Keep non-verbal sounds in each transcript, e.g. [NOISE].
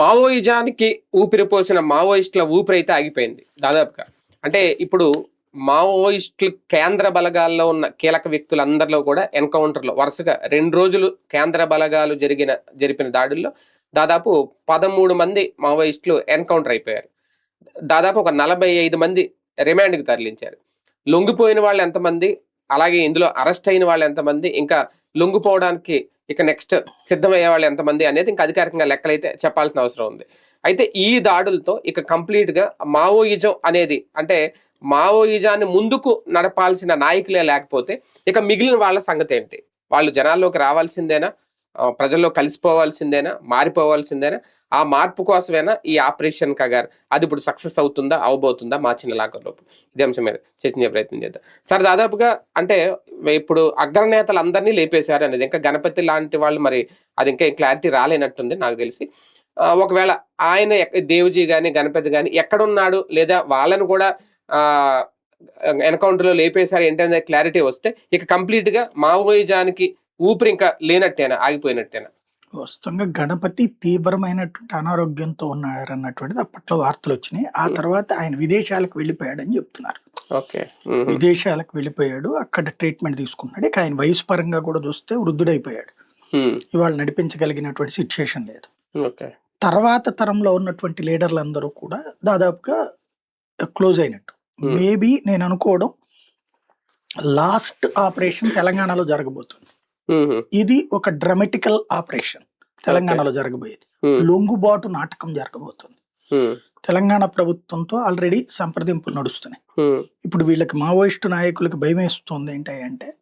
మావోయిజానికి ఊపిరి పోసిన మావోయిస్టుల ఊపిరి అయితే ఆగిపోయింది దాదాపుగా. అంటే ఇప్పుడు మావోయిస్టులు కేంద్ర బలగాల్లో ఉన్న కీలక వ్యక్తులందరిలో కూడా ఎన్కౌంటర్లో వరుసగా రెండు రోజులు కేంద్ర బలగాలు జరిగిన జరిపిన దాడుల్లో దాదాపు పదమూడు మంది మావోయిస్టులు ఎన్కౌంటర్ అయిపోయారు. దాదాపు ఒక నలభై ఐదు మంది రిమాండ్కి తరలించారు. లొంగిపోయిన వాళ్ళు ఎంతమంది అలాగే ఇందులో అరెస్ట్ అయిన వాళ్ళు ఎంతమంది ఇంకా లొంగిపోవడానికి ఇక నెక్స్ట్ సిద్ధమయ్యే వాళ్ళు ఎంతమంది అనేది ఇంకా అధికారికంగా లెక్కలైతే చెప్పాల్సిన అవసరం ఉంది. అయితే ఈ దాడులతో ఇక కంప్లీట్గా మావోయిజం అనేది అంటే మావోయిజాన్ని ముందుకు నడపాల్సిన నాయకులే లేకపోతే ఇక మిగిలిన వాళ్ళ సంగతి ఏంటి? వాళ్ళు జనాల్లోకి రావాల్సిందేనా? ప్రజల్లో కలిసిపోవాల్సిందేనా? మారిపోవాల్సిందేనా? ఆ మార్పు కోసమేనా ఈ ఆపరేషన్ కగార్? అది ఇప్పుడు సక్సెస్ అవుతుందా అవబోతుందా? మా చిన్న లాకర్లోపు ఇదే అంశం మీద చర్చించే ప్రయత్నం చేద్దాం. సార్ దాదాపుగా అంటే ఇప్పుడు అగ్రనేతలు అందరినీ లేపేశారు అనేది ఇంకా గణపతి లాంటి వాళ్ళు మరి అది ఇంకా క్లారిటీ రాలేనట్టుంది నాకు తెలిసి. ఒకవేళ ఆయన దేవుజీ కానీ గణపతి కానీ ఎక్కడున్నాడు లేదా వాళ్ళను కూడా ఎన్కౌంటర్లో లేపేశారు ఏంటనే క్లారిటీ వస్తే ఇక కంప్లీట్గా మావోయిజానికి ఊపిరి ఇంకా లేనట్టేనా ఆగిపోయినట్టేనా? వాస్తవంగా గణపతి తీవ్రమైనటువంటి అనారోగ్యంతో ఉన్నాడు అన్నటువంటిది అప్పట్లో వార్తలు వచ్చినాయి. ఆ తర్వాత ఆయన విదేశాలకు వెళ్ళిపోయాడని చెప్తున్నారు. ఓకే. విదేశాలకు వెళ్ళిపోయాడు అక్కడ ట్రీట్మెంట్ తీసుకున్నాడు. ఇక ఆయన వయసు పరంగా కూడా చూస్తే వృద్ధుడైపోయాడు. ఇవాళ నడిపించగలిగినటువంటి సిచ్యుయేషన్ లేదు. తర్వాత తరంలో ఉన్నటువంటి లీడర్లందరూ కూడా దాదాపుగా క్లోజ్ అయినట్టు. మేబీ నేను అనుకోవడం లాస్ట్ ఆపరేషన్ తెలంగాణలో జరగబోతుంది. ఇది ఒక డ్రమెటికల్ ఆపరేషన్ తెలంగాణలో జరగబోయేది. లొంగుబాటు నాటకం జరగబోతుంది. తెలంగాణ ప్రభుత్వంతో ఆల్రెడీ సంప్రదింపులు నడుస్తున్నాయి. ఇప్పుడు వీళ్ళకి మావోయిస్టు నాయకులకి భయం వేస్తుంది ఏంటంటే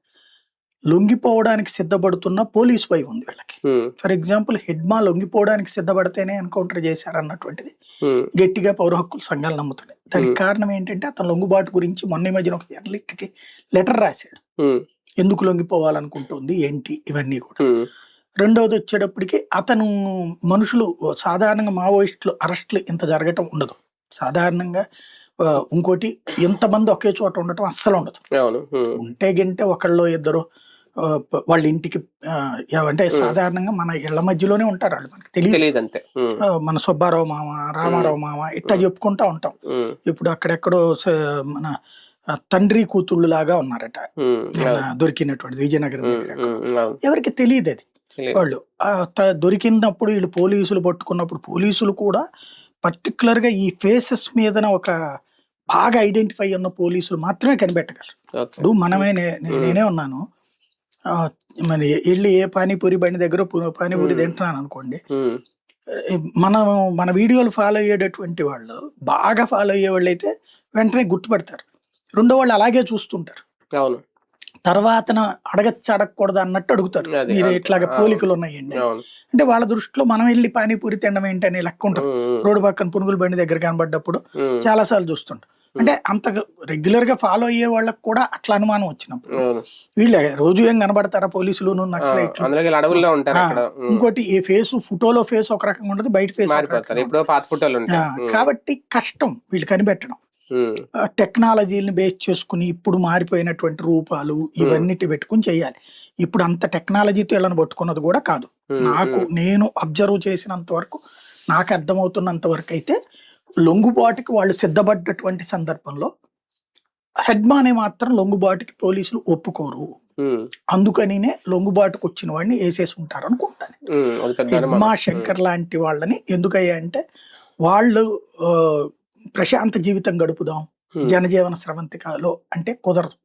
లొంగిపోవడానికి సిద్ధపడుతున్న పోలీస్ భయం ఉంది వీళ్ళకి. ఫర్ ఎగ్జాంపుల్ హెడ్మా లొంగిపోవడానికి సిద్ధపడితేనే ఎన్కౌంటర్ చేశారన్నటువంటిది గట్టిగా పౌర హక్కుల సంఘాలు నమ్ముతున్నాయి. దానికి. కారణం ఏంటంటే అతను లొంగుబాటు గురించి మొన్న మధ్యన ఒక జర్నలిస్ట్కి లెటర్ రాశాడు. ఎందుకు లొంగిపోవాలనుకుంటుంది ఏంటి ఇవన్నీ కూడా. రెండవది వచ్చేటప్పటికి అతను మనుషులు సాధారణంగా మావోయిస్టులు అరెస్టులు ఇంత జరగటం ఉండదు. సాధారణంగా ఇంకోటి ఎంతమంది ఒకే చోట ఉండటం అస్సలు ఉండదు. ఉంటే గింటే ఒకళ్ళు ఇద్దరు వాళ్ళ ఇంటికి Hmm. సాధారణంగా మన ఇళ్ళ మధ్యలోనే ఉంటారు వాళ్ళు మనకి తెలియదు అంతే. మన సుబ్బారావు మామ రామారావు మామ ఇట్టా చెప్పుకుంటా ఉంటాం. ఇప్పుడు అక్కడెక్కడో మన తండ్రి కూతుళ్ళు లాగా ఉన్నారట దొరికినటువంటి విజయనగరం దగ్గర. ఎవరికి తెలియదు అది. వాళ్ళు దొరికినప్పుడు వీళ్ళు పోలీసులు పట్టుకున్నప్పుడు పోలీసులు కూడా పర్టికులర్గా ఈ ఫేసెస్ మీదన ఒక బాగా ఐడెంటిఫై ఉన్న పోలీసులు మాత్రమే కనిపెట్టగలరు. ఇప్పుడు మనమే. నేనే ఉన్నాను. మరి వెళ్ళి ఏ పానీపూరి బండి దగ్గర పానీపూరి. తింటున్నాను అనుకోండి. మనం మన వీడియోలు ఫాలో అయ్యేటటువంటి వాళ్ళు బాగా ఫాలో అయ్యే వాళ్ళు అయితే వెంటనే గుర్తుపడతారు. రెండో వాళ్ళు అలాగే చూస్తుంటారు. అవును. తర్వాత అడగచ్చు అడగకూడదు అన్నట్టు అడుగుతారు. మీరు. ఇట్లాగా. పోలికలు ఉన్నాయండి అంటే వాళ్ళ దృష్టిలో మనం వెళ్ళి పానీపూరి తినడం ఏంటి అనే లెక్క ఉంటుంది. రోడ్డు పక్కన పునుగుల బండి దగ్గర కనబడ్డప్పుడు చాలా సార్లు చూస్తుంటాం అంటే అంత రెగ్యులర్గా ఫాలో అయ్యే వాళ్ళకి కూడా అట్లా అనుమానం వచ్చినప్పుడు వీళ్ళు రోజు ఏం కనబడతారా పోలీసులు. ఇంకోటి ఈ ఫేస్ ఫోటోలో ఫేస్ ఒక రకంగా ఉండదు బయట ఫేస్. కాబట్టి కష్టం వీళ్ళు కనిపెట్టడం. టెక్నాలజీని బేస్ చేసుకుని ఇప్పుడు మారిపోయినటువంటి రూపాలు ఇవన్నిటి పెట్టుకుని చేయాలి ఇప్పుడు అంత టెక్నాలజీతో వీళ్ళని పట్టుకున్నది కూడా కాదు. నాకు నేను అబ్జర్వ్ చేసినంత వరకు నాకు అర్థమవుతున్నంత వరకు అయితే లొంగుబాటుకి వాళ్ళు సిద్ధపడ్డటువంటి సందర్భంలో హెడ్మానే మాత్రం లొంగుబాటుకి పోలీసులు ఒప్పుకోరు. అందుకనినే లొంగుబాటుకు వచ్చిన వాడిని వేసేసి ఉంటారు అనుకుంటాను. హిడ్మా శంకర్ లాంటి వాళ్ళని ఎందుకయ్యా అంటే వాళ్ళు ప్రశాంత జీవితం గడుపుదాం. జనజీవన స్రవంతికాలో అంటే కుదరదు.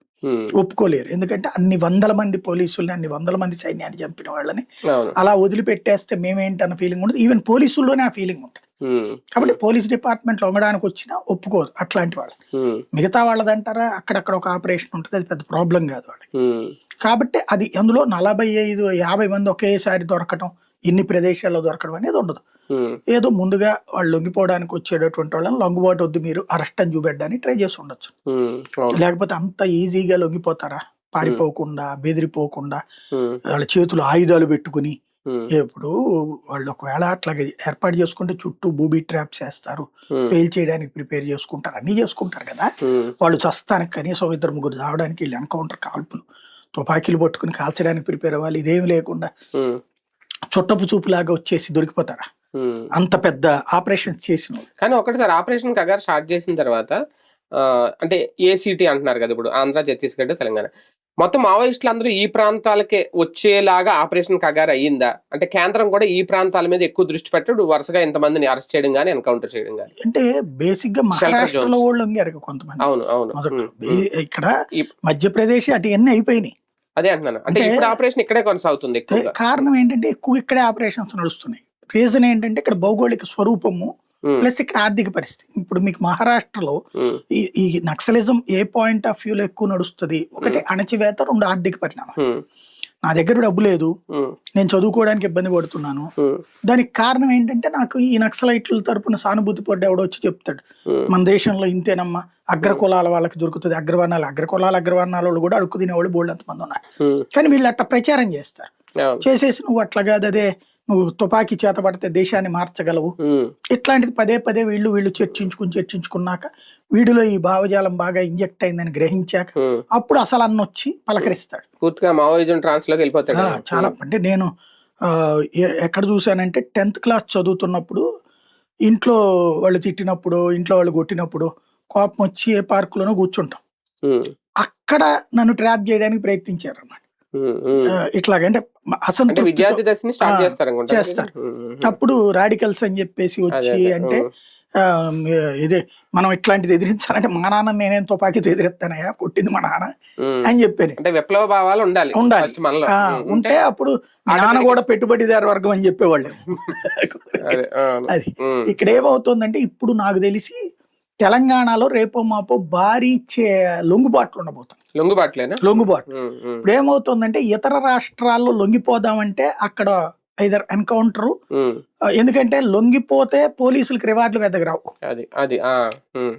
ఒప్పుకోలేరు ఎందుకంటే అన్ని వందల మంది పోలీసుల్ని అన్ని వందల మంది సైన్యాన్ని చంపిన వాళ్ళని అలా వదిలిపెట్టేస్తే మేమేంటి అన్న ఫీలింగ్ ఉంటుంది ఈవెన్ పోలీసుల్లోనే ఆ ఫీలింగ్ ఉంటుంది. కాబట్టి పోలీస్ డిపార్ట్మెంట్ లొంగడానికి వచ్చినా ఒప్పుకోరు అట్లాంటి వాళ్ళు. మిగతా వాళ్ళదంటారా అక్కడక్కడ ఒక ఆపరేషన్ ఉంటుంది అది పెద్ద ప్రాబ్లం కాదు వాళ్ళకి. కాబట్టి అది అందులో నలభై ఐదు యాభై మంది ఒకేసారి దొరకటం ఇన్ని ప్రదేశాల్లో దొరకడం అనేది ఉండదు. ఏదో ముందుగా వాళ్ళు లొంగిపోవడానికి వచ్చేటటువంటి వాళ్ళని లొంగుబాటు వద్దు మీరు అరెస్ట్ అని చూపెట్టడానికి ట్రై చేసి ఉండొచ్చు లేకపోతే అంత ఈజీగా లొంగిపోతారా పారిపోకుండా బెదిరిపోకుండా. వాళ్ళ చేతులు ఆయుధాలు పెట్టుకుని. ఇప్పుడు వాళ్ళు ఒకవేళ అట్లాగే ఏర్పాటు చేసుకుంటే చుట్టూ బూబీ ట్రాప్స్ వేస్తారు ఉమ్. పేల్ చేయడానికి ప్రిపేర్ చేసుకుంటారు అన్నీ చేసుకుంటారు కదా. వాళ్ళు చస్తానికి కనీసం ఇద్దరు ముగ్గురు రావడానికి వీళ్ళు ఎన్కౌంటర్ కాల్పులు తుపాకీలు పట్టుకుని కాల్చడానికి ప్రిపేర్ అవ్వాలి ఇదేమి లేకుండా. చుట్టపు చూపులాగా వచ్చేసి దొరికిపోతారా. అంత పెద్ద ఆపరేషన్స్ చేసిన. కానీ ఒకటి సార్ ఆపరేషన్ కగారు స్టార్ట్ చేసిన తర్వాత అంటే ఏసీటీ అంటున్నారు కదా ఇప్పుడు ఆంధ్ర ఛత్తీస్గఢ్ తెలంగాణ. మొత్తం మావోయిస్టులు అందరూ ఈ ప్రాంతాలకే వచ్చేలాగా ఆపరేషన్ కగారు అయ్యిందా? అంటే కేంద్రం కూడా ఈ ప్రాంతాల మీద ఎక్కువ దృష్టి పెట్టడు వరుసగా ఇంతమందిని అరెస్ట్ చేయడం కానీ ఎన్కౌంటర్ చేయడం కానీ అంటే బేసిక్గా మహారాష్ట్రలో. వాళ్ళు కొంతమంది. అవును అవును. ఇక్కడ మధ్యప్రదేశ్ అటు అన్ని అయిపోయినాయి. అదే అంటున్నాను. అంటే ఇప్పుడు ఆపరేషన్ ఇక్కడే కొనసాగుతుంది కారణం ఏంటంటే ఎక్కువ ఇక్కడే ఆపరేషన్స్ నడుస్తున్నాయి. రీజన్ ఏంటంటే ఇక్కడ భౌగోళిక స్వరూపము ఉమ్, ప్లస్ ఇక్కడ ఆర్థిక పరిస్థితి. ఇప్పుడు మీకు మహారాష్ట్రలో ఉమ్, ఈ ఈ నక్సలిజం ఏ పాయింట్ ఆఫ్ వ్యూలో ఎక్కువ నడుస్తుంది? ఒకటి అణచివేత రెండు ఆర్థిక పరిణామం నా దగ్గర డబ్బు లేదు. నేను చదువుకోవడానికి ఇబ్బంది పడుతున్నాను. దానికి కారణం ఏంటంటే నాకు ఈ నక్సలైట్ల తరపున సానుభూతి పడ్డ ఎవడో వచ్చి చెప్తాడు. మన దేశంలో ఇంతేనమ్మా. అగ్ర కులాల వాళ్ళకి దొరుకుతుంది. అగ్రవర్ణాలు అగ్ర కులాల అగ్రవర్ణాల వాళ్ళు కూడా అడుక్కు తినేవాళ్ళు బోల్డ్ అంతమంది ఉన్నారు. కానీ వీళ్ళు అట్లా ప్రచారం చేస్తారు. చేసేసి నువ్వు అట్లా కాదు అదే నువ్వు తుపాకీ చేత పడితే దేశాన్ని మార్చగలవు. ఇట్లాంటిది పదే పదే వీళ్ళు వీళ్ళు చర్చించుకుని చర్చించుకున్నాక వీడిలో ఈ భావజాలం బాగా ఇంజెక్ట్ అయిందని గ్రహించాక. అప్పుడు అసలు అన్న వచ్చి పలకరిస్తాడు. పూర్తిగా మావోయిజం ట్రాన్స్లోకి వెళ్ళిపోతాడు చాలా అంటే నేను ఎక్కడ చూసానంటే టెన్త్ క్లాస్ చదువుతున్నప్పుడు ఇంట్లో వాళ్ళు తిట్టినప్పుడు ఇంట్లో వాళ్ళు కొట్టినప్పుడు కోపం వచ్చి ఏ పార్కులోనో కూర్చుంటాం. అక్కడ నన్ను ట్రాప్ చేయడానికి ప్రయత్నించారు అన్నమాట. ఇట్లాగంటే అసంతృప్తితో విద్యార్థి దశని స్టార్ట్ చేస్తారు చేస్తారు. అప్పుడు రాడికల్స్ అని చెప్పేసి వచ్చి అంటే ఇదే మనం ఇట్లాంటిది ఎదిరించాలంటే మా నాన్న నేనేం తుపాకీతో ఎదిరిస్తానయ్యా కొట్టింది మా నాన్న. అని చెప్పాను అంటే విప్లవ భావాలు ఉండాలి ఉండాలి. ఉంటే అప్పుడు మా నాన్న కూడా పెట్టుబడిదారు వర్గం అని చెప్పేవాళ్ళు. [LAUGHS] అదే, ఇక్కడ ఏమవుతుందంటే ఇప్పుడు నాకు తెలిసి తెలంగాణలో రేపో మాపో భారీ లొంగుబాట్లు ఉండబోతుంది లొంగుబాట్లేనా? లొంగుబాటు ఉమ్, ఉమ్, ఇప్పుడు ఏమవుతుందంటే ఇతర రాష్ట్రాల్లో లొంగిపోదామంటే అక్కడ ఐదర్ ఎన్కౌంటర్. ఎందుకంటే లొంగిపోతే పోలీసులకు రివార్డులు పెద్దగా రావు.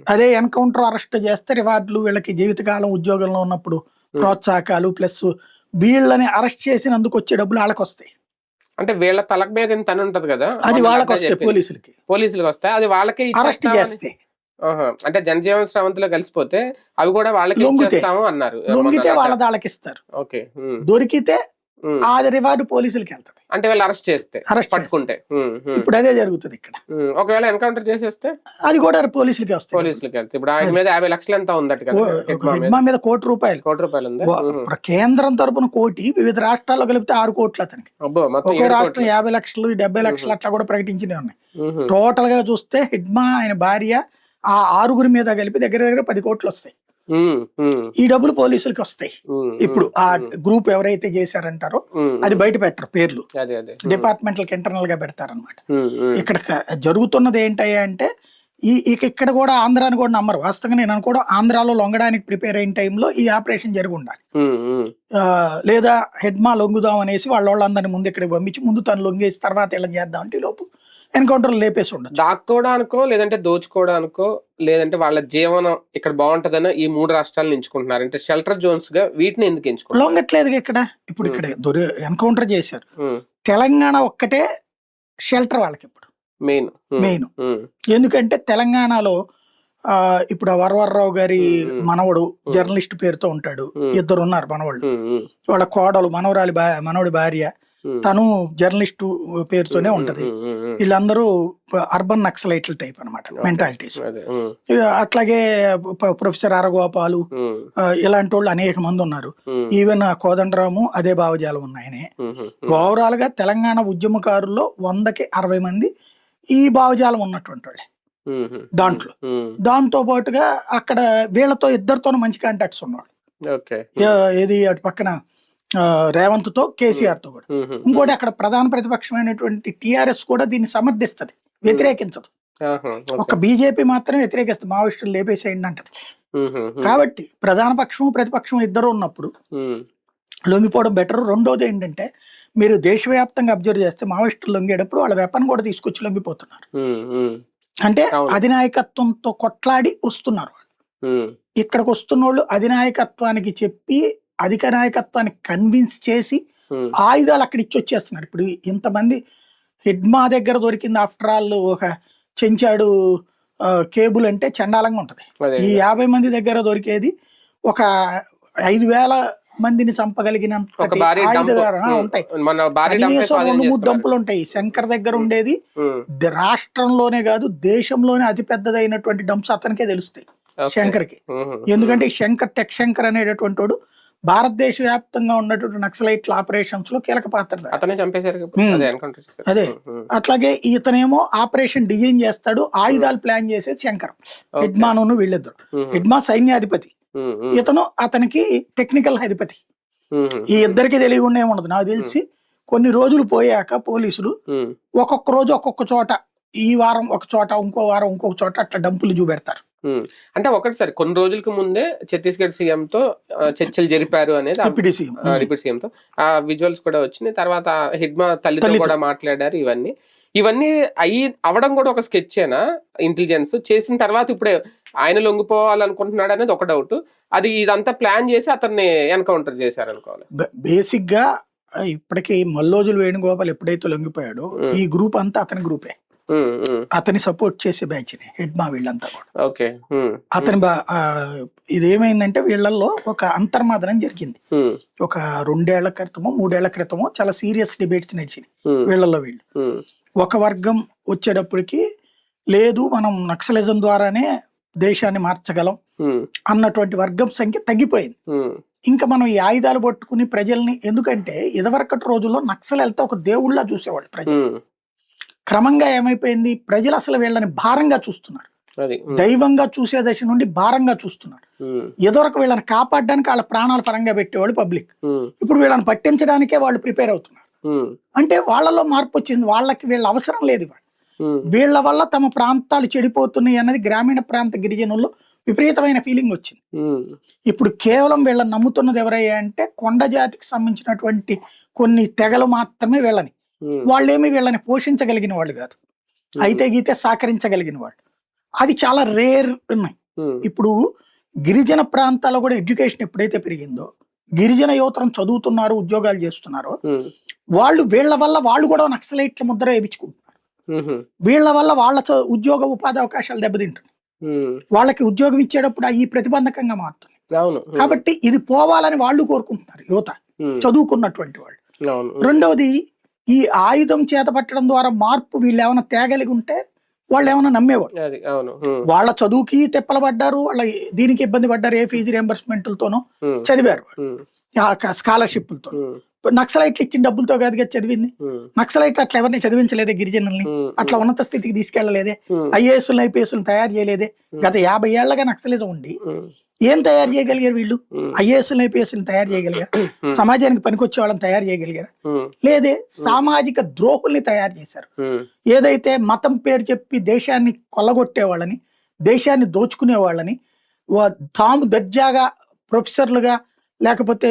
అది ఎన్కౌంటర్ అరెస్ట్ చేస్తే రివార్డులు వీళ్ళకి జీవితకాలం ఉద్యోగంలో ఉన్నప్పుడు ప్రోత్సాహకాలు ప్లస్ వీళ్ళని అరెస్ట్ చేసినందుకు వచ్చే డబ్బులు వాళ్ళకి వస్తాయి అంటే వీళ్ళ తలక మీద ఉంటది కదా? అది వాళ్ళకి వస్తాయి. పోలీసులకి పోలీసులకు. వస్తాయి అది వాళ్ళకే అరెస్ట్ చేస్తే. అంటే జనజీవన్ శ్రవంతిలో కలిసిపోతే అవి కూడా వాళ్ళకి. ఇచ్చేస్తాము అన్నారు. లొంగితే వాళ్ళ దాళ్ళకి ఇస్తారు ఓకే. దొరికితే. అది రివార్డు పోలీసులకి వెళ్తది. అంటే వీళ్ళు అరెస్ట్ చేస్తే అరెస్ట్ పట్టుకుంటే. ఇప్పుడు అదే జరుగుతుంది ఇక్కడ. ఒకవేళ ఎన్కౌంటర్ చేసేస్తే? అది కూడా పోలీసులకి వస్తాయి పోలీసులకి వెళ్తే. ఇప్పుడు ఆయన మీద యాభై లక్షలు ఎంత ఉందట మా మీద. కోటి రూపాయలు. కోటి రూపాయలు ఉందా? కేంద్రం తరపున కోటి వివిధ రాష్ట్రాల్లో కలిపితే ఆరు కోట్లు అతనికి. ఒక్కో రాష్ట్రం. యాభై లక్షలు డెబ్బై లక్షలు అట్లా కూడా ప్రకటించినవి ఉన్నాయి. టోటల్గా చూస్తే హిడ్మా ఆయన భార్య ఆ ఆరుగురి మీద కలిపి దగ్గర దగ్గర పది కోట్లు వస్తాయి. ఈ డబ్బులు పోలీసులకి వస్తాయి. ఇప్పుడు ఆ గ్రూప్ ఎవరైతే చేశారంటారో అది బయట పెట్టరు పేర్లు. అదే అదే. డిపార్ట్మెంటల్ ఇంటర్నల్గా పెడతారనమాట ఇక్కడ జరుగుతున్నది ఏంటయ్యా అంటే ఈ ఇక ఇక్కడ కూడా ఆంధ్రాని కూడా నమ్మరు. వాస్తవంగా నేను అనుకోవడం ఆంధ్రాలో లొంగడానికి ప్రిపేర్ అయిన టైంలో ఈ ఆపరేషన్ జరిగి ఉండాలి. లేదా హెడ్మా లొంగుదాం అనేసి వాళ్ళ వాళ్ళందరినీ ముందు ఇక్కడికి పంపించి ముందు తను లొంగేసి తర్వాత ఇలా చేద్దాం అంటే ఈ లోపు ఎన్కౌంటర్ లేపేసి ఉండొచ్చు. దాక్కోవడానికో లేదంటే దోచుకోవడానికో లేదంటే వాళ్ళ జీవనం ఇక్కడ బాగుంటదని ఈ మూడు రాష్ట్రాలను ఎంచుకుంటున్నారు. అంటే షెల్టర్ జోన్స్గా వీటిని ఎందుకు ఎంచుకుంటారు లొంగట్లేదు ఇక్కడ. ఇప్పుడు ఇక్కడ దొరి ఎన్కౌంటర్ చేశారు. తెలంగాణ ఒక్కటే షెల్టర్ వాళ్ళకి ఇప్పుడు. మెయిన్. మెయిన్. ఎందుకంటే తెలంగాణలో ఆ, ఇప్పుడు ఆ వరవరరావు గారి. మనవడు జర్నలిస్ట్ పేరుతో ఉంటాడు. ఇద్దరు ఉన్నారు మనవాళ్ళు. వాళ్ళ కోడలు మనవరాలి బా మనవడి భార్య తను జర్నలిస్టు పేరుతోనే ఉంటది. వీళ్ళందరూ అర్బన్ నక్సలైట్ల టైప్ అనమాట మెంటాలిటీస్. అట్లాగే ప్రొఫెసర్ అరగోపాలు ఇలాంటి వాళ్ళు అనేక మంది ఉన్నారు. ఈవెన్ కోదండరాము అదే భావజాలం ఉన్నాయనే ఓవరాల్గా తెలంగాణ ఉద్యమకారుల్లో వందకి అరవై మంది ఈ భావజాలం ఉన్నటువంటి వాళ్ళే. దాంట్లో. దాంతో పాటుగా అక్కడ వీళ్ళతో ఇద్దరితోనూ మంచి కాంటాక్ట్స్ ఉన్నాడు ఓకే. ఏది అటు పక్కన రేవంత్తో కేసీఆర్తో కూడా. ఇంకోటి అక్కడ ప్రధాన ప్రతిపక్షమైనటువంటి టిఆర్ఎస్ కూడా దీన్ని సమర్థిస్తది వ్యతిరేకించదు. ఒక బీజేపీ మాత్రం వ్యతిరేకిస్తుంది మావోయిస్టులు లేపేసేయండి అంటది. కాబట్టి ప్రధాన పక్షం ప్రతిపక్షం ఇద్దరు ఉన్నప్పుడు లొంగిపోవడం బెటర్. రెండోది ఏంటంటే మీరు దేశవ్యాప్తంగా అబ్జర్వ్ చేస్తే మావోయిస్టులు లొంగేటప్పుడు వాళ్ళ వెపన్ కూడా తీసుకొచ్చి లొంగిపోతున్నారు. అంటే. అధినాయకత్వంతో కొట్లాడి వస్తున్నారు వాళ్ళు. ఇక్కడికి వస్తున్న వాళ్ళు అధినాయకత్వానికి చెప్పి అధిక నాయకత్వాన్ని కన్విన్స్ చేసి ఆయుధాలు అక్కడ ఇచ్చి వచ్చేస్తున్నారు ఇప్పుడు ఇంతమంది హిడ్మా దగ్గర దొరికింది ఆఫ్టర్ ఆల్ ఒక చెంచాడు కేబుల్ అంటే చండాలంగా ఉంటది. ఈ యాభై మంది దగ్గర దొరికేది ఒక ఐదు వేల మందిని ఆ, ఉంటాయి. రెండు మూడు. డంపులు ఉంటాయి. శంకర్ దగ్గర ఉండేది రాష్ట్రంలోనే కాదు దేశంలోనే అతి పెద్దదైనటువంటి డంప్స్ అతనికే తెలుస్తాయి. ఓకే. శంకర్కి. ఉమ్, ఎందుకంటే శంకర్ టెక్ శంకర్ అనేటటువంటి వాడు భారతదేశ వ్యాప్తంగా ఉన్నటువంటి నక్సలైట్ల ఆపరేషన్స్లో కీలక పాత్ర అతనే చంపేశారు. అదే అట్లాగే ఇతనేమో ఆపరేషన్ డిజైన్ చేస్తాడు ఆయుధాలు ప్లాన్ చేసేది శంకర్. హిడ్మాను వీళ్ళిద్దరు. హిడ్మా సైన్యాధిపతి. ఇతను అతనికి టెక్నికల్ అధిపతి. ఈ ఇద్దరికి తెలియకుండా ఏముండదు నాకు తెలిసి కొన్ని రోజులు పోయాక పోలీసులు ఒక్కొక్క రోజు ఒక్కొక్క చోట ఈ వారం ఒక చోట ఇంకో వారం ఇంకొక చోట అట్లా డంపులు చూపెడతారు. అంటే ఒకటి సార్ కొన్ని రోజులకి ముందే ఛత్తీస్గఢ్ సీఎం తో చర్చలు జరిపారు అనేది డిప్యూటీ సీఎం. తో. ఆ విజువల్స్ కూడా వచ్చినాయి. తర్వాత హిడ్మా తల్లితో. కూడా మాట్లాడారు ఇవన్నీ. ఇవన్నీ అయ్యి అవడం కూడా ఒక స్కెచ్చేనా? ఇంటెలిజెన్స్ చేసిన తర్వాత ఇప్పుడే ఆయన లొంగిపోవాలనుకుంటున్నాడు అనేది ఒక డౌట్. అది ఇదంతా ప్లాన్ చేసి అతన్ని ఎన్కౌంటర్ చేశారు అనుకోవాలి బేసిక్గా ఇప్పటికీ మల్లోజులు వేణుగోపాల్ ఎప్పుడైతే లొంగిపోయాడో. ఈ గ్రూప్ అంతా అతని గ్రూపే. అతని సపోర్ట్ చేసే బ్యాచ్ హెడ్మా వీళ్ళంతా కూడా. ఓకే ఉమ్, అతని ఇదేమైందంటే వీళ్ళల్లో ఒక అంతర్మాదనం జరిగింది. ఒక రెండేళ్ళ క్రితమో మూడేళ్ళ క్రితమో చాలా సీరియస్ డిబేట్స్ నడిచినాయి వీళ్ళల్లో వీళ్ళు. ఒక వర్గం వచ్చేటప్పటికి లేదు మనం నక్సలిజం ద్వారానే దేశాన్ని మార్చగలం అన్నటువంటి వర్గం సంఖ్య తగ్గిపోయింది. ఇంకా మనం ఈ ఆయుధాలు పట్టుకుని ప్రజల్ని ఎందుకంటే ఇదివరకటి రోజుల్లో నక్సల్ వెళ్తే ఒక దేవుళ్ళ చూసేవాళ్ళు ప్రజలు. క్రమంగా ఏమైపోయింది? ప్రజలు అసలు వీళ్ళని భారంగా చూస్తున్నారు. దైవంగా చూసే దశ నుండి భారంగా చూస్తున్నారు. ఎదురకు వీళ్ళని కాపాడడానికి వాళ్ళ ప్రాణాలు పరంగా పెట్టేవాళ్ళు పబ్లిక్. ఇప్పుడు వీళ్ళని పట్టించడానికే వాళ్ళు ప్రిపేర్ అవుతున్నారు. అంటే వాళ్ళలో మార్పు వచ్చింది. వాళ్ళకి వీళ్ళ అవసరం లేదు ఇవాళ. వీళ్ళ వల్ల తమ ప్రాంతాలు చెడిపోతున్నాయి అన్నది గ్రామీణ ప్రాంత గిరిజనుల్లో విపరీతమైన ఫీలింగ్ వచ్చింది. ఇప్పుడు కేవలం వీళ్ళని నమ్ముతున్నది ఎవరయ్యా అంటే కొండ జాతికి సంబంధించినటువంటి కొన్ని తెగలు మాత్రమే వీళ్ళని. వాళ్ళేమి వీళ్ళని పోషించగలిగిన వాళ్ళు కాదు. అయితే గీతే సహకరించగలిగిన వాళ్ళు. అది చాలా రేర్ ఉన్నాయి. ఇప్పుడు గిరిజన ప్రాంతాల్లో కూడా ఎడ్యుకేషన్ ఎప్పుడైతే పెరిగిందో గిరిజన యువతరం చదువుతున్నారు ఉద్యోగాలు చేస్తున్నారో వాళ్ళు వీళ్ళ వల్ల వాళ్ళు కూడా నక్సలైట్ల ముద్ర వేయించుకుంటున్నారు వీళ్ళ వల్ల వాళ్ళ ఉద్యోగ ఉపాధి అవకాశాలు దెబ్బతింటున్నాయి. వాళ్ళకి ఉద్యోగం ఇచ్చేటప్పుడు ఈ ప్రతిబంధకంగా మారుతుంది కాబట్టి ఇది పోవాలని వాళ్ళు కోరుకుంటున్నారు యువత. చదువుకున్నటువంటి వాళ్ళు. రెండవది ఈ ఆయుధం చేత పట్టడం ద్వారా మార్పు వీళ్ళు ఏమైనా తేగలిగి ఉంటే వాళ్ళు ఏమైనా నమ్మేవాళ్ళు. వాళ్ళ చదువుకి తెప్పలు పడ్డారు వాళ్ళ దీనికి ఇబ్బంది పడ్డారు ఏ ఫీజు రియంబర్స్మెంట్లతోనో చదివారు స్కాలర్షిప్లతో నక్సలైట్లు ఇచ్చిన డబ్బులతో కాదుగా చదివింది. నక్సలైట్ అట్లా ఎవరిని చదివించలేదే గిరిజనుల్ని. అట్లా ఉన్నత స్థితికి తీసుకెళ్ళలేదే ఉమ్, ఐఏఎస్లు ఐపీఎస్లు తయారు చేయలేదే. గత యాభై ఏళ్ళగా నక్సలిజం ఉండి ఏం తయారు చేయగలిగారు వీళ్ళు? ఉమ్, ఐఏఎస్లు ఐపీఎస్లు తయారు చేయగలిగారు? సమాజానికి పనికొచ్చే వాళ్ళని తయారు చేయగలిగారు? లేదే సామాజిక ద్రోహుల్ని తయారు చేశారు. ఏదైతే మతం పేరు చెప్పి దేశాన్ని కొల్లగొట్టే వాళ్ళని దేశాన్ని దోచుకునే వాళ్ళని తాము దర్జాగా ప్రొఫెసర్లుగా లేకపోతే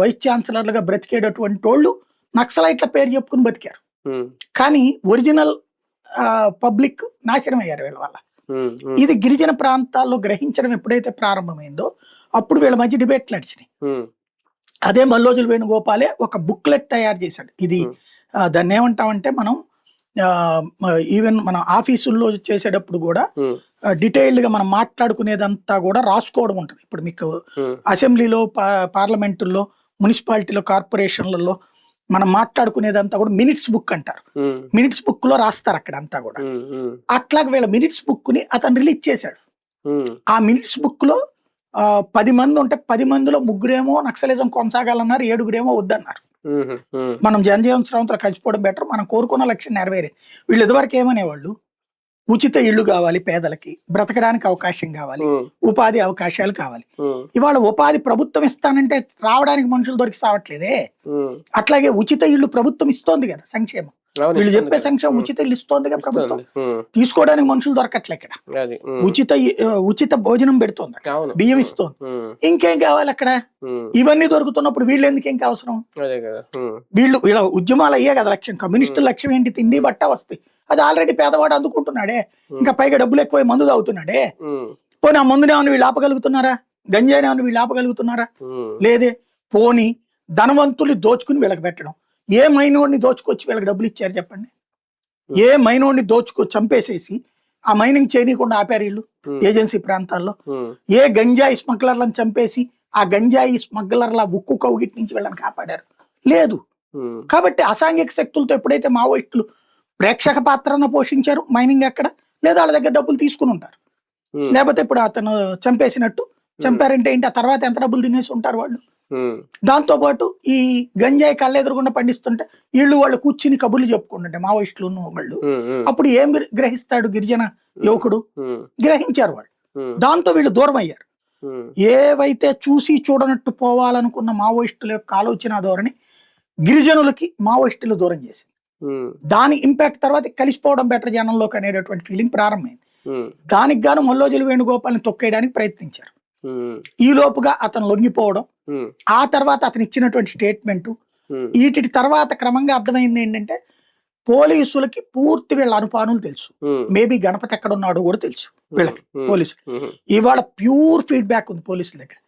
వైస్ ఛాన్సలర్లుగా బ్రతికేటటువంటి వాళ్ళు నక్సలైట్ల పేరు చెప్పుకుని బతికారు. కానీ ఒరిజినల్ పబ్లిక్ నాశనం అయ్యారు వీళ్ళ వల్ల. ఇది గిరిజన ప్రాంతాల్లో గ్రహించడం ఎప్పుడైతే ప్రారంభమైందో అప్పుడు వీళ్ళ మధ్య డిబేట్లు నడిచినాయి. అదే మల్లోజుల వేణుగోపాలే ఒక బుక్లెట్ తయారు చేశాడు. ఇది దాన్ని ఏమంటామంటే మనం ఈవెన్ మన ఆఫీసుల్లో చేసేటప్పుడు కూడా ఉమ్, డీటెయిల్డ్గా మనం మాట్లాడుకునేదంతా కూడా రాసుకోవడం ఉంటుంది. ఇప్పుడు మీకు అసెంబ్లీలో పార్లమెంటుల్లో మున్సిపాలిటీలో కార్పొరేషన్లలో మనం మాట్లాడుకునేదంతా కూడా మినిట్స్ బుక్ అంటారు. మినిట్స్ బుక్లో రాస్తారు అక్కడ అంతా కూడా. అట్లాగే వీళ్ళ మినిట్స్ బుక్ని అతను రిలీజ్ చేశాడు. ఆ మినిట్స్ బుక్లో పది మంది ఉంటే పది మందిలో ముగ్గురేమో నక్సలిజం కొనసాగాలన్నారు ఏడుగురేమో వద్దన్నారు. మనం జనజీవన స్రవంతో కలిసిపోవడం బెటర్ మనం కోరుకున్న లక్ష్యం నెరవేరే. వీళ్ళు ఇదివరకు ఏమనేవాళ్ళు? ఉచిత ఇళ్ళు కావాలి పేదలకి బ్రతకడానికి అవకాశం కావాలి ఉపాధి అవకాశాలు కావాలి. ఇవాళ ఉపాధి ప్రభుత్వం ఇస్తానంటే రావడానికి మనుషులు దొరికి సావట్లేదే? అట్లాగే ఉచిత ఇళ్ళు ప్రభుత్వం ఇస్తోంది కదా సంక్షేమం. వీళ్ళు చెప్పే. సంక్షేమం ఉచిత ఇల్లు ఇస్తోంది కదా ప్రభుత్వం. తీసుకోవడానికి మనుషులు దొరకట్లే ఇక్కడ ఉచిత ఉచిత భోజనం పెడుతోంది బియ్యం ఇస్తోంది. ఇంకేం కావాలి అక్కడ? ఇవన్నీ దొరుకుతున్నప్పుడు వీళ్ళు ఎందుకు ఇంకా అవసరం? వీళ్ళు వీళ్ళ ఉద్యమాలు అయ్యే కదా లక్ష్యం. కమ్యూనిస్టు లక్ష్యం ఏంటి? తిండి బట్ట వస్తాయి. అది ఆల్రెడీ పేదవాడు అందుకుంటున్నాడే. ఇంకా పైగా డబ్బులు ఎక్కువ మందు తాగుతున్నాడే. పోనీ ఆ మందుని ఏమైనా వీళ్ళు ఆపగలుగుతున్నారా? గంజాయిని ఏమైనా వీళ్ళు ఆపగలుగుతున్నారా? లేదే. పోనీ ధనవంతులు దోచుకుని వీళ్ళకి పెట్టడం. ఏ మైనోడిని దోచుకొచ్చి వీళ్ళకి డబ్బులు ఇచ్చారు చెప్పండి? ఏ మైనోడిని దోచుకో చంపేసేసి ఆ మైనింగ్ చేయనీయకుండా ఆపారు వీళ్ళు ఉమ్, ఏజెన్సీ ప్రాంతాల్లో. ఉమ్, ఏ గంజాయి స్మగ్లర్లను చంపేసి ఆ గంజాయి స్మగ్లర్ల ఉక్కు కౌగిటి నుంచి వీళ్ళని కాపాడారు? లేదు. కాబట్టి అసాంఘిక శక్తులతో ఎప్పుడైతే మావోయిస్టులు ప్రేక్షక పాత్రను పోషించారు మైనింగ్ ఎక్కడ? లేదా వాళ్ళ దగ్గర డబ్బులు తీసుకుని ఉంటారు. లేకపోతే ఇప్పుడు అతను చంపేసినట్టు చంపారంటే ఏంటి? ఆ తర్వాత ఎంత డబ్బులు తినేసి ఉంటారు వాళ్ళు? దాంతో పాటు ఈ గంజాయి కళ్ళెదురుగుండా పండిస్తుంటే వీళ్ళు వాళ్ళు కూర్చుని కబుర్లు చెప్పుకుంటుంటే మావోయిస్టులు వాళ్ళు. ఉమ్, ఉమ్, అప్పుడు ఏం గ్ర- గ్రహిస్తాడు గిరిజన యువకుడు? గ్రహించారు వాళ్ళు. దాంతో వీళ్ళు దూరం అయ్యారు ఏవైతే చూసి చూడనట్టు పోవాలనుకున్న మావోయిస్టుల యొక్క ఆలోచన ధోరణి గిరిజనులకి మావోయిస్టులు దూరం చేసింది. ఉమ్, దాని ఇంపాక్ట్ తర్వాత కలిసిపోవడం బెటర్ జనంలోకి అనేటటువంటి ఫీలింగ్ ప్రారంభమైంది. దానికి గాను మల్లోజులు వేణుగోపాల్ని తొక్కేయడానికి ప్రయత్నించారు. ఈ లోపుగా అతను లొంగిపోవడం ఆ తర్వాత అతను ఇచ్చినటువంటి స్టేట్మెంట్ వీటి తర్వాత క్రమంగా అర్థమైంది ఏంటంటే పోలీసులకి పూర్తి వీళ్ళ అనుపానులు తెలుసు. మేబీ గణపతి ఎక్కడ ఉన్నాడో కూడా తెలుసు వీళ్ళకి పోలీసు. ఇవాళ ప్యూర్ ఫీడ్బ్యాక్ ఉంది పోలీసుల దగ్గర.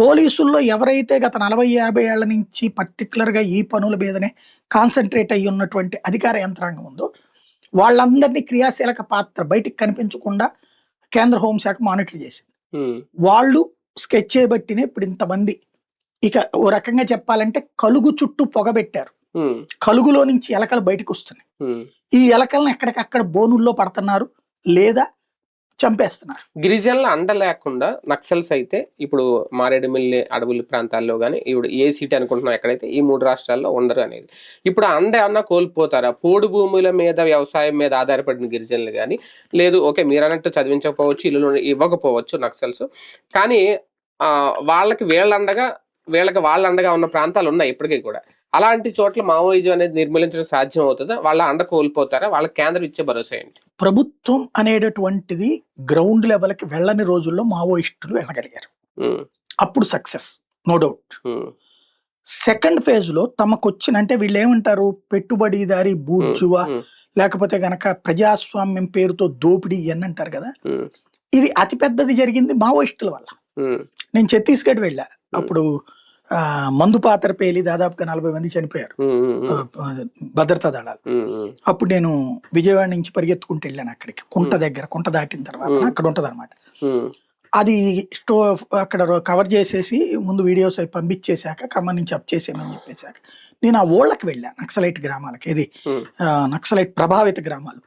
పోలీసుల్లో ఎవరైతే గత నలభై యాభై ఏళ్ళ నుంచి particular గా ఈ పనుల మీదనే కాన్సన్ట్రేట్ అయ్యి ఉన్నటువంటి అధికార యంత్రాంగం ఉందో వాళ్ళందరినీ క్రియాశీలక పాత్ర బయటికి కనిపించకుండా కేంద్ర హోంశాఖ మానిటర్ చేసింది. వాళ్ళు స్కెచ్ చేయబట్టినే ఇప్పుడు ఇంతమంది. ఇక ఓ రకంగా చెప్పాలంటే కలుగు చుట్టూ పొగబెట్టారు కలుగులో నుంచి ఎలకలు బయటకు వస్తున్నాయి. ఈ ఎలకలను ఎక్కడికక్కడ బోనుల్లో పడుతున్నారు లేదా చంపేస్తున్నారు. గిరిజనుల అండ లేకుండా నక్సల్స్ అయితే ఇప్పుడు మారేడుమిల్లి అడవుల ప్రాంతాల్లో కానీ ఇప్పుడు ఏ సీట్ అనుకుంటున్నాం ఎక్కడైతే ఈ మూడు రాష్ట్రాల్లో ఉండరు అనేది. ఇప్పుడు అండ ఏమన్నా కోల్పోతారా? పోడు భూముల మీద వ్యవసాయం మీద ఆధారపడిన గిరిజనులు కానీ లేదు ఓకే మీరు అన్నట్టు చదివించకపోవచ్చు ఇల్లు ఇవ్వకపోవచ్చు నక్సల్స్. కానీ వాళ్ళకి వీళ్ళండగా వీళ్ళకి వాళ్ళ అండగా ఉన్న ప్రాంతాలు ఉన్నాయి ఇప్పటికీ కూడా. అలాంటి చోట్ల మావోయిజం అనేది నిర్మూలించడం సాధ్యం అవుతుందా వాళ్ళ అండ కోల్పోతారా? వాళ్ళ కేంద్రం ఇచ్చే భరోసా ఏంటి? ప్రభుత్వం అనేటటువంటిది గ్రౌండ్ లెవెల్కి వెళ్ళని రోజుల్లో మావోయిస్టులు వెళ్ళగలిగారు. అప్పుడు సక్సెస్ నో డౌట్. సెకండ్ ఫేజ్లో తమకు వచ్చిన అంటే వీళ్ళు ఏమంటారు పెట్టుబడిదారి బూర్జువా లేకపోతే గనక ప్రజాస్వామ్యం పేరుతో దోపిడీ అని అంటారు కదా? ఇది అతి పెద్దది జరిగింది మావోయిస్టుల వల్ల. నేను ఛత్తీస్గఢ్ వెళ్ళా. అప్పుడు మందు పాత్ర పేలి దాదాపుగా నలభై మంది చనిపోయారు. భద్రతా దళాలు. అప్పుడు నేను విజయవాడ నుంచి పరిగెత్తుకుంటూ వెళ్ళాను అక్కడికి. కుంట దగ్గర కుంట దాటిన తర్వాత. అక్కడ ఉంటది అనమాట అది స్టో అక్కడ కవర్ చేసేసి ముందు వీడియోస్ అవి పంపించేశాక ఖమ్మం నుంచి అప్ చేసేయమని చెప్పేశాక నేను ఆ ఊళ్ళకి వెళ్ళా నక్సలైట్ గ్రామాలకి. ఇది నక్సలైట్ ప్రభావిత గ్రామాలు.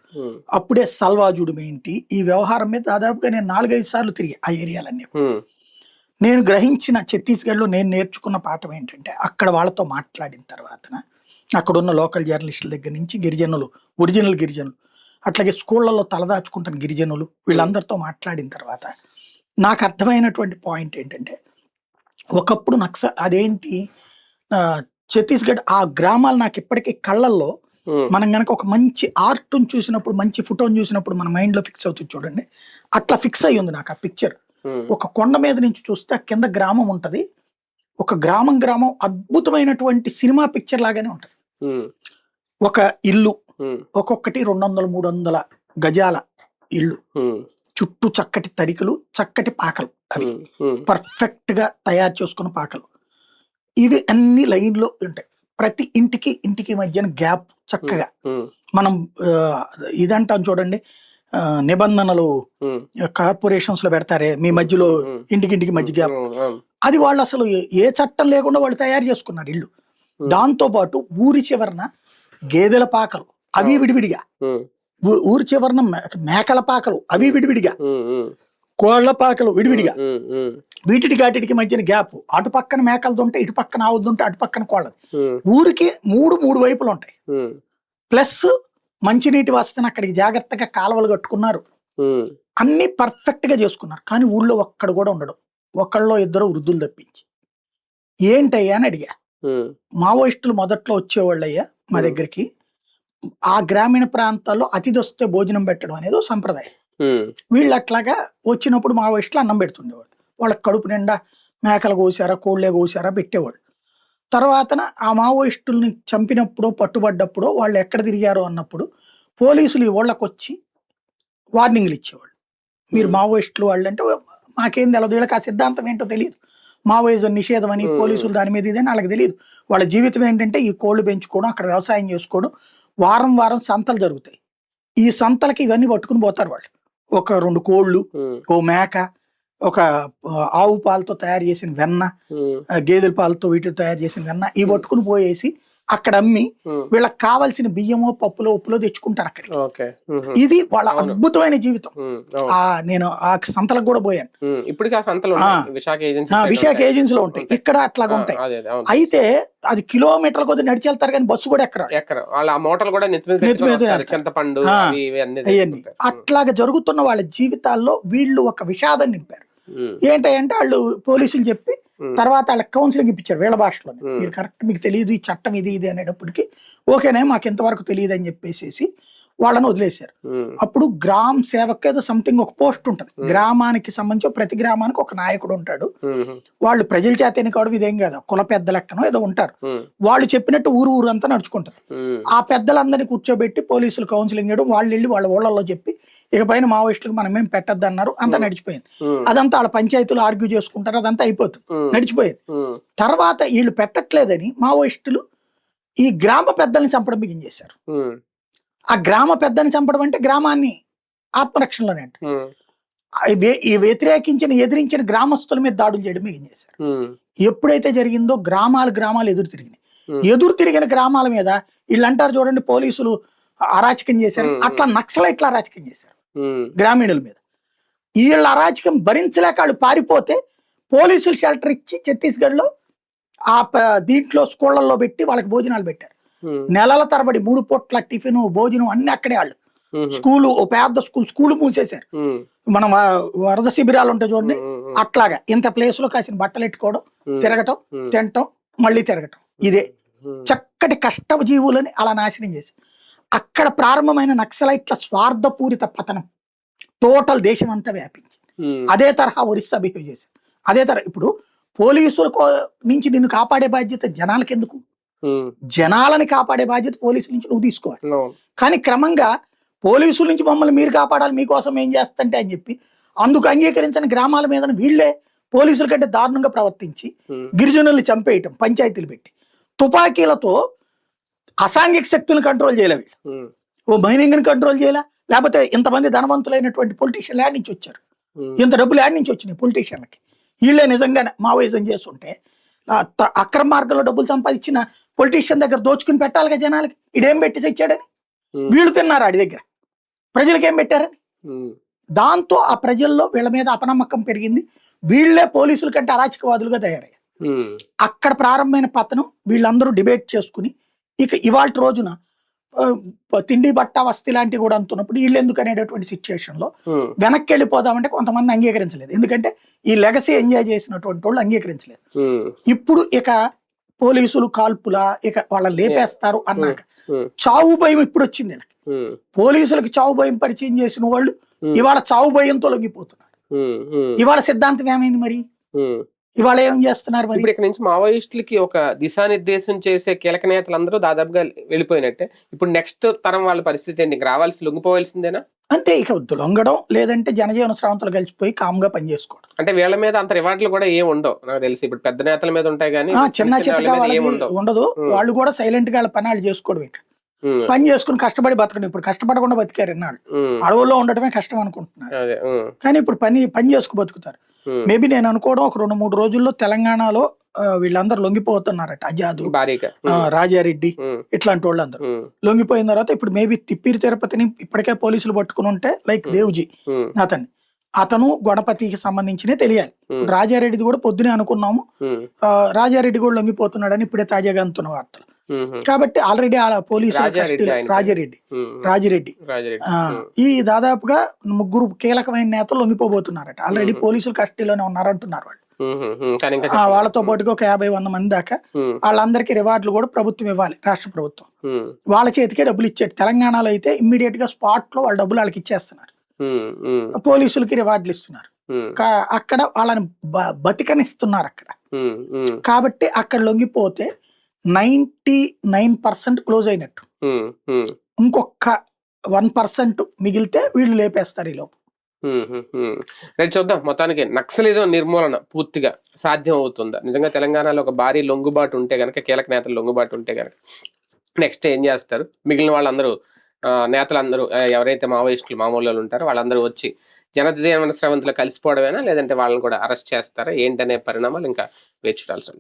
అప్పుడే సల్వాజుడు ఏంటి? ఈ వ్యవహారం మీద దాదాపుగా నేను నాలుగైదు సార్లు తిరిగి ఆ ఏరియాలన్నీ. నేను గ్రహించిన ఛత్తీస్గఢ్లో నేను నేర్చుకున్న పాఠం ఏంటంటే అక్కడ వాళ్ళతో మాట్లాడిన తర్వాత అక్కడ ఉన్న లోకల్ జర్నలిస్టుల దగ్గర నుంచి గిరిజనులు ఒరిజినల్ గిరిజనులు అట్లాగే స్కూళ్ళల్లో తలదాచుకుంటున్న గిరిజనులు వీళ్ళందరితో మాట్లాడిన తర్వాత నాకు అర్థమైనటువంటి పాయింట్ ఏంటంటే ఒకప్పుడు నక్స అదేంటి ఛత్తీస్గఢ్ ఆ గ్రామాలు నాకు ఇప్పటికీ కళ్ళల్లో మనం గనక ఒక మంచి ఆర్ట్ని చూసినప్పుడు మంచి ఫోటోని చూసినప్పుడు మన మైండ్లో ఫిక్స్ అవుతుంది చూడండి. అట్లా ఫిక్స్ అయ్యి ఉంది నాకు ఆ పిక్చర్. ఒక కొండ మీద నుంచి చూస్తే ఆ కింద గ్రామం ఉంటది. ఒక గ్రామం గ్రామం అద్భుతమైనటువంటి సినిమా పిక్చర్ లాగానే ఉంటది. ఒక ఇల్లు ఒక్కొక్కటి రెండు వందల మూడు వందల గజాల ఇల్లు. చుట్టూ చక్కటి తడికలు చక్కటి పాకలు అవి. పర్ఫెక్ట్గా తయారు చేసుకున్న పాకలు. ఇవి అన్ని లైన్లో ఉంటాయి. ప్రతి ఇంటికి ఇంటికి మధ్యన గ్యాప్ చక్కగా. మనం ఇదంటాం చూడండి. నిబంధనలు కార్పొరేషన్స్లో పెడతారే మీ మధ్యలో ఇంటికింటికి మధ్య గ్యాప్. అది వాళ్ళు అసలు ఏ- చట్టం లేకుండా వాళ్ళు తయారు చేసుకున్నారు ఇల్లు. దాంతో పాటు ఊరి చివరన గేదెల పాకలు అవి. విడివిడిగా. ఊరి చివరన మేకల పాకలు అవి విడివిడిగా. కోళ్ళ పాకలు విడివిడిగా. వీటికి వాటికి మధ్యన గ్యాప్. అటు పక్కన మేకలది ఉంటే ఇటు పక్కన ఆవులది ఉంటే అటు పక్కన కోళ్ళది. ఊరికి మూడు మూడు వైపులు ఉంటాయి. ప్లస్ మంచినీటి వసతిని అక్కడికి జాగ్రత్తగా కాలువలు కట్టుకున్నారు. అన్ని పర్ఫెక్ట్గా చేసుకున్నారు. కానీ ఊళ్ళో ఒక్కడు కూడా ఉండడు. ఒకళ్ళో ఇద్దరు వృద్ధులు తప్పించి. ఏంటయ్యా అని అడిగా. మావోయిస్టులు మొదట్లో వచ్చేవాళ్ళయ్యా మా. దగ్గరికి. ఆ గ్రామీణ ప్రాంతాల్లో అతిథి వస్తే భోజనం పెట్టడం అనేది సంప్రదాయం. వీళ్ళు అట్లాగా వచ్చినప్పుడు మావోయిస్టులు అన్నం పెడుతుండేవాళ్ళు. వాళ్ళకి కడుపు నిండా మేకలు కోసారా కోళ్ళే కోసారా పెట్టేవాళ్ళు. తర్వాతన ఆ మావోయిస్టుల్ని చంపినప్పుడు పట్టుబడ్డప్పుడు వాళ్ళు ఎక్కడ తిరిగారు అన్నప్పుడు పోలీసులు ఈ ఊళ్ళకి వచ్చి వార్నింగ్లు ఇచ్చేవాళ్ళు. మీరు. మావోయిస్టులు వాళ్ళు అంటే మాకేం తెలియదు వీళ్ళకి ఆ సిద్ధాంతం ఏంటో తెలియదు. మావోయిజం నిషేధం అని. పోలీసులు దాని మీద ఇదని వాళ్ళకి తెలియదు. వాళ్ళ జీవితం ఏంటంటే ఈ కోళ్ళు పెంచుకోవడం అక్కడ వ్యవసాయం చేసుకోవడం వారం వారం సంతలు జరుగుతాయి. ఈ సంతలకి ఇవన్నీ పట్టుకుని పోతారు వాళ్ళు. ఒక రెండు కోళ్ళు ఓ మేక ఒక ఆవు పాలతో తయారు చేసిన వెన్న గేదెల పాలతో వీటితో తయారు చేసిన వెన్న ఇవి పట్టుకుని పోయేసి అక్కడ అమ్మి వీళ్ళకి కావాల్సిన బియ్యమో పప్పులో ఉప్పులో తెచ్చుకుంటారు అక్కడ ఇది వాళ్ళ. అద్భుతమైన జీవితం. ఆ నేను ఆ సంతలకు కూడా పోయాను. ఇప్పటికీ. విశాఖ ఏజెన్సీ విశాఖ ఉంటాయి. ఏజెన్సీలో ఉంటాయి. ఇక్కడ అట్లాగా ఉంటాయి. అయితే అది కిలోమీటర్ల కొద్ది నడిచి వెళ్తారు కానీ బస్సు కూడా ఎక్కడ. అట్లాగా జరుగుతున్న వాళ్ళ జీవితాల్లో వీళ్ళు ఒక విషాదం నింపారు. ఏంటంటే వాళ్ళు పోలీసులు చెప్పి తర్వాత వాళ్ళకి కౌన్సిలింగ్ ఇప్పించారు వీళ్ళ భాషలో. మీరు కరెక్ట్ మీకు తెలియదు ఈ చట్టం ఇది ఇది అనేటప్పటికి ఓకేనే మాకు ఎంతవరకు తెలియదు అని చెప్పేసి వాళ్ళని వదిలేశారు. అప్పుడు గ్రామ్ సేవక్ ఏదో సంథింగ్ ఒక పోస్ట్ ఉంటుంది. గ్రామానికి సంబంధించి ప్రతి గ్రామానికి ఒక నాయకుడు ఉంటాడు. వాళ్ళు ప్రజల చేత ఎన్నుకోవడం ఇదేం కాదు. కుల పెద్ద లెక్కనో ఏదో ఉంటారు. వాళ్ళు చెప్పినట్టు ఊరు ఊరు అంతా నడుచుకుంటారు ఆ పెద్దలందరినీ కూర్చోబెట్టి పోలీసులు కౌన్సిలింగ్ చేయడం వాళ్ళు వెళ్ళి వాళ్ళ ఊళ్ళల్లో చెప్పి ఇక పైన మావోయిస్టులకు మనం ఏం పెట్టద్దు అన్నారు అంతా. నడిచిపోయింది. అదంతా వాళ్ళ పంచాయతీలు ఆర్గ్యూ చేసుకుంటారు. అదంతా అయిపోతుంది. నడిచిపోయేది. తర్వాత వీళ్ళు పెట్టట్లేదని మావోయిస్టులు ఈ గ్రామ పెద్దల్ని చంపడం బిగించేశారు ఆ గ్రామ పెద్దని చంపడం అంటే గ్రామాన్ని ఆత్మరక్షణలోనే అంట. ఈ వ్యతిరేకించిన ఎదిరించిన గ్రామస్తుల మీద దాడులు చేయడం బిగించేశారు ఉమ్, ఎప్పుడైతే జరిగిందో గ్రామాలు గ్రామాలు ఎదురు తిరిగినాయి. ఎదురు తిరిగిన గ్రామాల మీద వీళ్ళు అంటారు చూడండి పోలీసులు అరాచకం చేశారు. అట్లా నక్సలైట్ల అరాచకం చేశారు. గ్రామీణుల మీద. వీళ్ళ అరాచకం భరించలేక వాళ్ళు పారిపోతే పోలీసులు షెల్టర్ ఇచ్చి ఛత్తీస్గఢ్లో ఆ దీంట్లో స్కూళ్ళల్లో పెట్టి వాళ్ళకి భోజనాలు పెట్టారు. నెలల తరబడి మూడు పూట్ల టిఫిన్ భోజనం అన్ని అక్కడే వాళ్ళు స్కూలు పెద్ద స్కూల్ స్కూల్ మూసేశారు. మనం వరద శిబిరాలు ఉంటాయి చూడండి. అట్లాగా ఇంత ప్లేస్లో కాసిన బట్టలు ఎట్టుకోవడం తిరగటం తినటం మళ్ళీ తిరగటం. ఇదే. చక్కటి కష్టపు జీవులని అలా నాశనం చేసి అక్కడ ప్రారంభమైన నక్సలైట్ల స్వార్థపూరిత పతనం టోటల్ దేశం అంతా వ్యాపించి అదే తరహా ఒరిస్సా బిహేవ్ చేశారు. అదే తరహా ఇప్పుడు పోలీసుల కో- నుంచి నిన్ను కాపాడే బాధ్యత జనాలకి ఎందుకు జనాలని కాపాడే బాధ్యత పోలీసుల నుంచి నువ్వు తీసుకోవాలి. కానీ క్రమంగా పోలీసుల నుంచి మమ్మల్ని మీరు కాపాడాలి మీకోసం ఏం చేస్తంటే అని చెప్పి అందుకు అంగీకరించని గ్రామాల మీద వీళ్ళే పోలీసుల కంటే దారుణంగా ప్రవర్తించి గిరిజనుల్ని చంపేయటం పంచాయతీలు పెట్టి తుపాకీలతో అసాంఘిక శక్తులను కంట్రోల్ చేయలే వీళ్ళు. ఓ మైనింగ్ని కంట్రోల్ చేయలే. లేకపోతే ఇంతమంది ధనవంతులైనటువంటి పొలిటీషియన్ యాడ్ నుంచి వచ్చారు. ఇంత డబ్బులు యాడ్ నుంచి వచ్చినాయి పొలిటీషియన్లకి వీళ్ళే నిజంగానే మావోయిజం చేస్తుంటే అక్రమ మార్గంలో డబ్బులు సంపాదించిన పొలిటీషియన్ దగ్గర దోచుకుని పెట్టాలిగా జనాలకి. ఇడేం పెట్టి తెచ్చాడని వీళ్ళు తిన్నారు ఆడి దగ్గర. ప్రజలకి ఏం పెట్టారని? దాంతో ఆ ప్రజల్లో వీళ్ళ మీద అపనమ్మకం పెరిగింది. వీళ్ళే పోలీసుల కంటే అరాచకవాదులుగా తయారయ్యారు. అక్కడ ప్రారంభమైన పతనం వీళ్ళందరూ డిబేట్ చేసుకుని ఇక ఇవాళ రోజున తిండి బట్ట వస్తి లాంటివి కూడా అంటున్నప్పుడు వీళ్ళు ఎందుకు అనేటటువంటి సిచ్యువేషన్లో వెనక్కి వెళ్ళిపోదామంటే కొంతమంది అంగీకరించలేదు. ఎందుకంటే ఈ లెగసీ ఎంజాయ్ చేసినటువంటి వాళ్ళు అంగీకరించలేదు. ఇప్పుడు ఇక పోలీసులు కాల్పుల ఇక వాళ్ళని లేపేస్తారు అన్నాక చావు భయం ఇప్పుడు వచ్చింది వీళ్ళకి ఉమ్, పోలీసులకు చావు భయం పరిచయం చేసిన వాళ్ళు. ఇవాళ చావు భయంతో లొంగిపోతున్నారు. ఉమ్, ఉమ్, ఇవాళ సిద్ధాంతం ఏమైంది మరి. ఇవాళ ఏం చేస్తున్నారు మరి? ఇప్పుడు ఇక్కడ నుంచి మావోయిస్టులకి ఒక దిశానిర్దేశం చేసే కీలక నేతలందరూ దాదాపుగా వెళ్ళిపోయినట్టే. ఇప్పుడు నెక్స్ట్ తరం వాళ్ళ పరిస్థితి ఏంటి? రావాల్సి లొంగిపోవాల్సిందేనా? అంతే ఇక లొంగడం లేదంటే జనజీవన స్రవంతులు కలిసిపోయి కామ్గా పనిచేసుకోవడం అంటే వీళ్ళ మీద అంత రివార్డులు కూడా ఏం ఉండవు. నాకు తెలిసి ఇప్పుడు పెద్ద నేతల మీద ఉంటాయి కానీ చిన్న చిత్తగా ఉండదు. వాళ్ళు కూడా సైలెంట్గా వాళ్ళ పని వాళ్ళు చేసుకోవడం ఇక. పని చేసుకుని కష్టపడి బతకడం. ఇప్పుడు కష్టపడకుండా బతికారు ఎన్నాళ్ళు ఉమ్, అడవుల్లో ఉండటమే కష్టం అనుకుంటున్నారు. కానీ ఇప్పుడు పని పని చేసుకు బతుకుతారు. మేబీ నేను అనుకోవడం ఒక రెండు మూడు రోజుల్లో తెలంగాణలో వీళ్ళందరూ లొంగిపోతున్నారట. అజాదు రాజారెడ్డి ఇట్లాంటి వాళ్ళందరూ. లొంగిపోయిన తర్వాత ఇప్పుడు మేబీ తిప్పిరి తిరుపతిని ఇప్పటికే పోలీసులు పట్టుకుని ఉంటే లైక్ దేవుజీ అతన్ని. అతను గణపతికి సంబంధించినే తెలియాలి. రాజారెడ్డిది కూడా పొద్దునే అనుకున్నాము. రాజారెడ్డి కూడా లొంగిపోతున్నాడని ఇప్పుడే తాజాగా అందుతున్న వార్తలు. కాబట్టి ఆల్రెడీ ఆ పోలీసుల రాజారెడ్డి. రాజారెడ్డి. ఈ దాదాపుగా ముగ్గురు కీలకమైన నేతలు లొంగిపోబోతున్నారట. ఆల్రెడీ. పోలీసుల కస్టడీలోనే ఉన్నారంటున్నారు వాళ్ళు. వాళ్ళతో పాటుగా ఒక యాభై వంద మంది దాకా వాళ్ళందరికీ రివార్డులు కూడా ప్రభుత్వం ఇవ్వాలి రాష్ట్ర ప్రభుత్వం. వాళ్ళ చేతికే డబ్బులు ఇచ్చాడు తెలంగాణలో అయితే ఇమ్మీడియట్గా స్పాట్లో వాళ్ళ డబ్బులు వాళ్ళకి ఇచ్చేస్తున్నారు. పోలీసులకి రివార్డులు ఇస్తున్నారు. అక్కడ వాళ్ళని బతికనిస్తున్నారు అక్కడ. కాబట్టి అక్కడ లొంగిపోతే నైంటీ నైన్ పర్సెంట్ క్లోజ్ అయినట్టు. ఇంకొక వన్ పర్సెంట్ మిగిలితే వీళ్ళు లేపేస్తారు ఈ లోపు. రేపు చూద్దాం. మొత్తానికి నక్సలిజం నిర్మూలన పూర్తిగా సాధ్యం అవుతుందా నిజంగా తెలంగాణలో ఒక భారీ లొంగుబాటు ఉంటే గనక కీలక నేతలు లొంగుబాటు ఉంటే గనక నెక్స్ట్ ఏం చేస్తారు? మిగిలిన వాళ్ళందరూ నేతలందరూ ఎవరైతే మావోయిస్టులు మామూలు ఉంటారో వాళ్ళందరూ వచ్చి జనజీవన స్రవంతిలో కలిసిపోవడమేనా? లేదంటే వాళ్ళని కూడా అరెస్ట్ చేస్తారా? ఏంటనే పరిణామాలు ఇంకా వేచి చూడాల్సి